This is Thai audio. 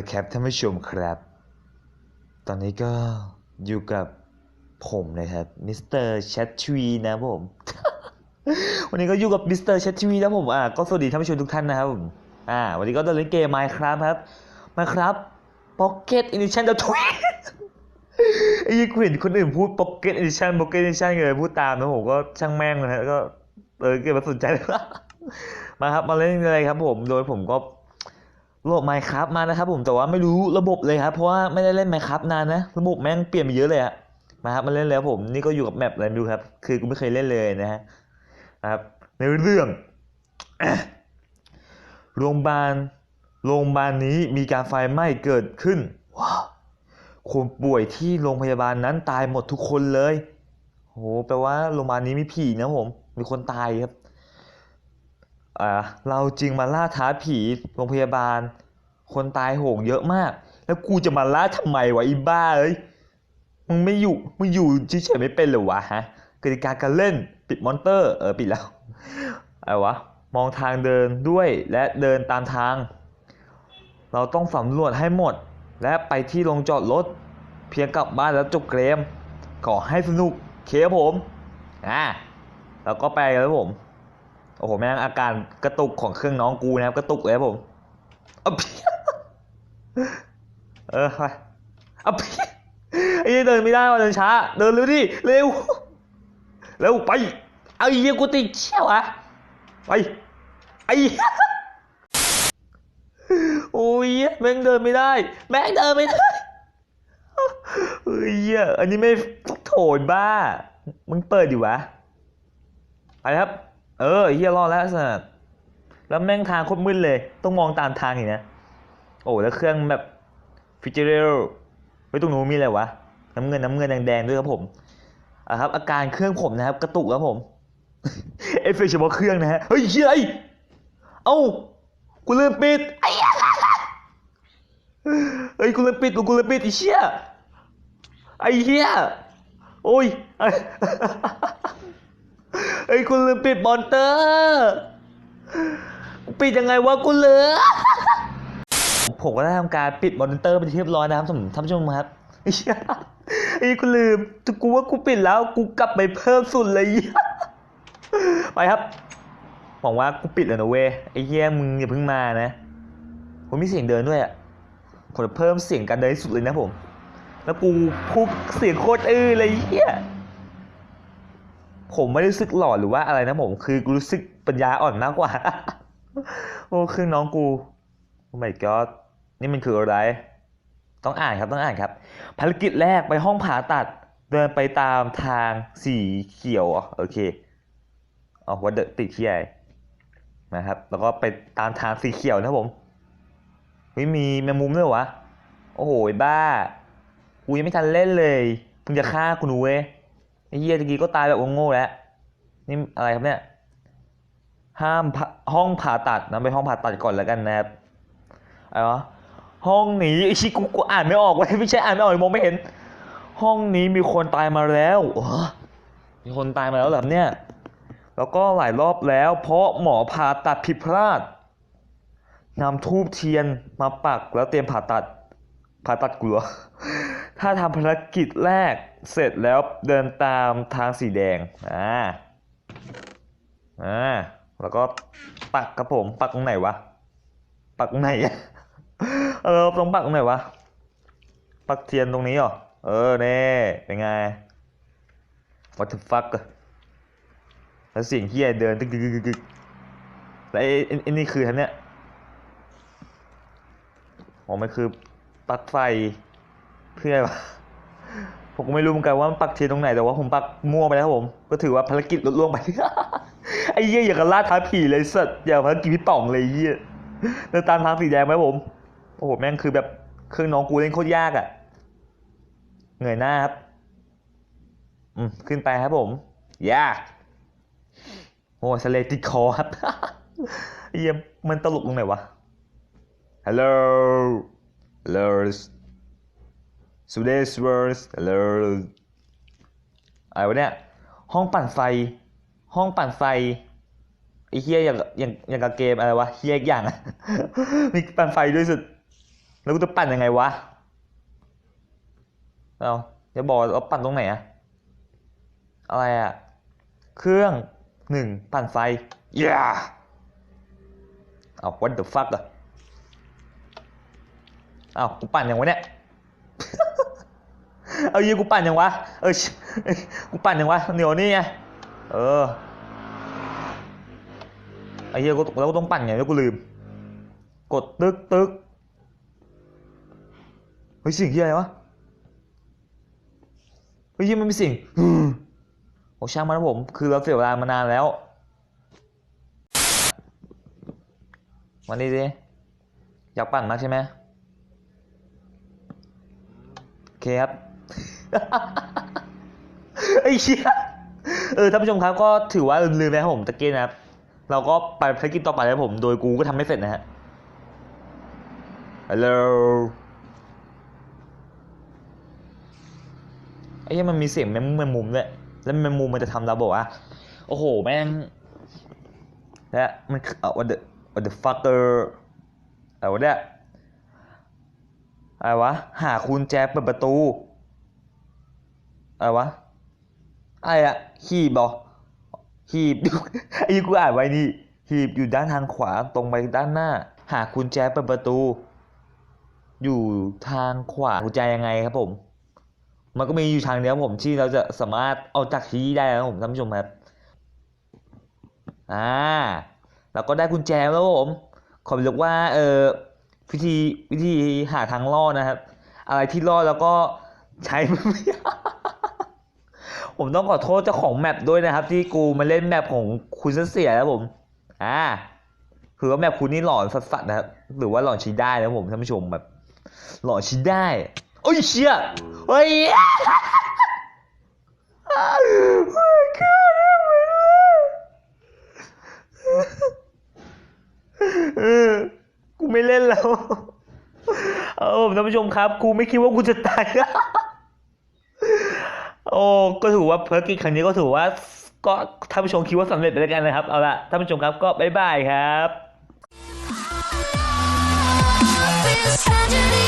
ละครับท่านผู้ชมครับ ตอนนี้ก็อยู่กับผมนะครับมิสเตอร์แชททวีนะผม วันนี้ก็อยู่กับมิสเตอร์แชททวีนะผมอ่าก็สวัสดีท่านผู้ชมทุกท่านนะครับผมอ่าวันนี้ก็จะเล่นเกม Minecraft ครับ Minecraft Pocket Edition จะทุยไอ้ยี่กูเห็นคนอื่นพูด Pocket Edition Pocket Edition เลยพูดตามนะผมก็ช่างแม่งนะฮะก็เออเกิดมาสนใจเลยมาครับมาเล่นเลยครับผมโดยผมก็ โหลด Minecraft มานะครับผมแต่ว่าไม่รู้ระบบเลยครับเพราะว่าไม่ได้เล่น Minecraft นานนะระบบแม่งเปลี่ยนไปเยอะเลยอะมาครับมาเล่นแล้วผมนี่ก็อยู่กับแมปอะไรไม่รู้ครับ คือกูไม่เคยเล่นเลยนะฮะครับในเรื่องโรงพยาบาลโรงพยาบาลนี้มีการไฟไหม้เกิดขึ้นว้าวคนป่วยที่โรงพยาบาลนั้นตายหมดทุกคนเลยโหแปลว่าโรงพยาบาลนี้มีผีนะผมมีคนตายครับ เราจึงมาล่าท้าผีโรงพยาบาล คนตายโหงเยอะมาก แล้วกูจะมาล่าทำไมวะอีบ้าเอ้ยมึงไม่อยู่มึงอยู่เฉยๆไม่เป็นหรอวะฮะกติกาการเล่นปิดมอนเตอร์เออปิดแล้วอะไรวะมองทางเดินด้วยและเดินตามทาง เราต้องสำรวจให้หมด และไปที่โรงจอดรถเพียงกลับบ้านแล้วจบเกมขอให้สนุกเคผมอ่าแล้วก็ไปแล้วผม โอ้โหแม่งอาการกระตุกของเครื่องน้องกูนะครับกระตุกเลยครับผมเอพเออไปเอาพี่ไอ้เดินไม่ได้ว่ะเดินช้า เดินเร็วดิเร็วเร็วไปไอ้เหี้ยกูติดเชี่ยวอะไปไอ้โอ้ยแม่งเดินไม่ได้ แม่งเดินไม่ได้เฮ้ยเหี้ยอันนี้ไม่โถยบ้า มึงเปิดดิวะไปครับ เออเฮียรอดแล้วสัสแล้วแม่งทางโคตรมืดเลย ต้องมองตามทางอย่างนะ โอ้แล้วเครื่องแบบฟิจิเรลไว้ตรงนู้นมีอะไรวะ น้ำเงินน้ำเงินแดงๆด้วยครับผมอะครับ อาการเครื่องผมนะครับ กระตุกครับผม เอฟเฟกต์เฉพาะเครื่องนะฮะ เฮ้ยเฮียไอเอ้า กูลืมปิดไอ้เฮียเฮ้ยกูลืมปิดกูลืมปิดไอ้เชี่ยไอ้เหี้ยโอ้ย เฮ้ยกูลืมปิดมอนเตอร์กูปิดยังไงวะกูเหลือ ผมก็ได้ทำการปิดมอนเตอร์ไปนที่เรียบร้อยนะครับท่านท่านผู้ชมครับไอ้กูลืมกูว่ากูปิดแล้ว กูกลับไปเพิ่มสุดเลยไปครับหวังว่ากูปิดแล้วนะเว้ยไอ้เหี้ยมึงอย่าเพิ่งมานะผมมีเสียงเดินด้วยอะผมจะเพิ่มเสียงการเดินให้สุดเลยนะผม แล้วกูพูดเสียงโคตรอื้อเลยเหี้ย ผมไม่ได้รู้สึกหล่อหรือว่าอะไรนะผมคือกูรู้สึกปัญญาอ่อนมากกว่า โอ้คือน้องกูโอ้ my god นี่มันคืออะไร ต้องอ่านครับต้องอ่านครับ ภารกิจแรกไปห้องผ่าตัด เดินไปตามทางสีเขียวโอเคอ๋อว่าเดติดที่ไหนนะครับ แล้วก็ไปตามทางสีเขียวนะผมเฮ้ยมีแมงมุมด้วยเหรอวะโอ้โหบ้ากูยังไม่ทันเล่นเลยมึงจะฆ่ากูหนูเว้ย ไอ้เหี้ยตะกี้ก็ตายแบบโง่ๆแล้วนี่อะไรครับเนี่ย ห้ามผ่าห้องผ่าตัดนะไปห้องผ่าตัดก่อนแล้วกันนะครับอะไรวะห้องนี้ไอ้ชิกูกูอ่านไม่ออกเว้ยไม่ใช่อ่านไม่ออกมองไม่เห็น ห้องนี้มีคนตายมาแล้วโอ้มีคนตายมาแล้วแบบเนี้ยแล้วก็หลายรอบแล้ว เพราะหมอผ่าตัดผิดพลาดนำทูบเทียนมาปักแล้วเตรียมผ่าตัดผ่าตัดกลัว ถ้าทำภารกิจแรก เสร็จแล้วเดินตามทางสีแดง อ่า อ่า แล้วก็ปักครับผม ปักตรงไหนวะ ปักตรงไหนอะเออตรงปักตรงไหนวะ ปักเทียนตรงนี้เหรอ เออเน่เป็นไง what the fuck อะแล้วเสียงเฮียเดินตึกตึกตึกตึกแล้วไอ้ไอ้นี่คือทันเนี้ยอ๋อมันคือปลั๊กไฟเพื่อ ผมก็ไม่รู้เหมือนกันว่ามันปักเทียนตรงไหนแต่ว่าผมปักมั่วไปแล้วครับผม ก็ถือว่าภารกิจลุล่วงไป ไอ้เหี้ยอย่างกับล่าท้าผีเลยสัตว์อย่างภารกิจพี่ป่องเลยเหี้ยเดินตามทางสีแดงไหมผม โอ้โหแม่งคือแบบเครื่องน้องกูเล่นโคตรยากอะเหนื่อยหน้าครับ อืมขึ้นไปครับผมยากโอ้สเลติดคอครับไอ้เหี้ยมันตลกตรงไหนวะ Hello Hello Today's words Hello อะไรวะเนี่ย ห้องปั่นไฟ ห้องปั่นไฟไอ้เฮียอย่างอย่างอย่างกับเกมอะไรวะเฮียอีกอย่างมีปั่นไฟด้วยสุด แล้วกูจะปั่นยังไงวะเอาจะบอกว่าปั่นตรงไหนอะอะไรอะเครื่องหนึ่งปั่นไฟ yeah เอา what the fuck อะเอากูปั่นยังวะเนี่ย เอายียกูปั่นยังวะ เออชิเอ้ยกูปั่นยังวะเหนียวนี่ไง เออไอ้เหี้ยกูแล้วกูต้องปั่นไงแล้วกูลืม กดตึกตึกเฮ้ยสิ่งที่อะไรวะ เฮ้ยมันมีสิ่งโอ้ช่างมันนะผม คือเราเสียเวลามานานแล้ว วันนี้ดิอยากปั่นมากใช่ไหมโอเคครับ ไอ้เชี่ยเออท่านผู้ชมครับก็ถือว่าลืมๆนะครับผมตะเกี้นะครับ เราก็ไปภารกิจต่อไปแล้วผม โดยกูก็ทำไม่เสร็จนะฮะฮัลโหลไอ้เหี้ยมันมีเสียงแมงมุมแมงมุมด้วยแล้วแมงมุมมันจะทำเราบอกว่าโอ้โหแม่งและมันอเอ่อ what the what the fucker อะไรวะเนี่ยอะไรวะ หากุญแจเปิดประตู อะไรวะอะไรอะหีบเหรอหีบไอ้กูอ่านไว้นี่หีบอยู่ด้านทางขวาตรงไปด้านหน้า หากุญแจเปิดประตู อยู่ทางขวากุญแจยังไงครับผม มันก็มีอยู่ทางเดียวครับผมที่เราจะสามารถเอาจากที่ได้นะครับผมท่านผู้ชมครับอ่าเราก็ได้กุญแจแล้วครับผมขอบอกว่าเออวิธีวิธีหาทางรอดนะครับ อะไรที่รอดแล้วก็ใช้ ผมต้องขอโทษเจ้าของแมปด้วยนะครับ ที่กูมาเล่นแมปของคุณเสียแล้วผม อ่าคือว่าแมปคุณนี่หลอนสัสๆนะครับหรือว่าหลอนใช้ได้นะผมท่านผู้ชมแบบ หลอนใช้ได้โอ้ยเชี่ยเฮ้ยกูไม่เล่นแล้ว เออท่านผู้ชมครับ กูไม่คิดว่ากูจะตาย โอ้ก็ถือว่าภารกิจครั้งนี้ก็ถือว่า ก็ท่านผู้ชมคิดว่าสำเร็จไปแล้วกันนะครับ เอาละท่านผู้ชมครับก็บ๊ายบายครับ This tragedy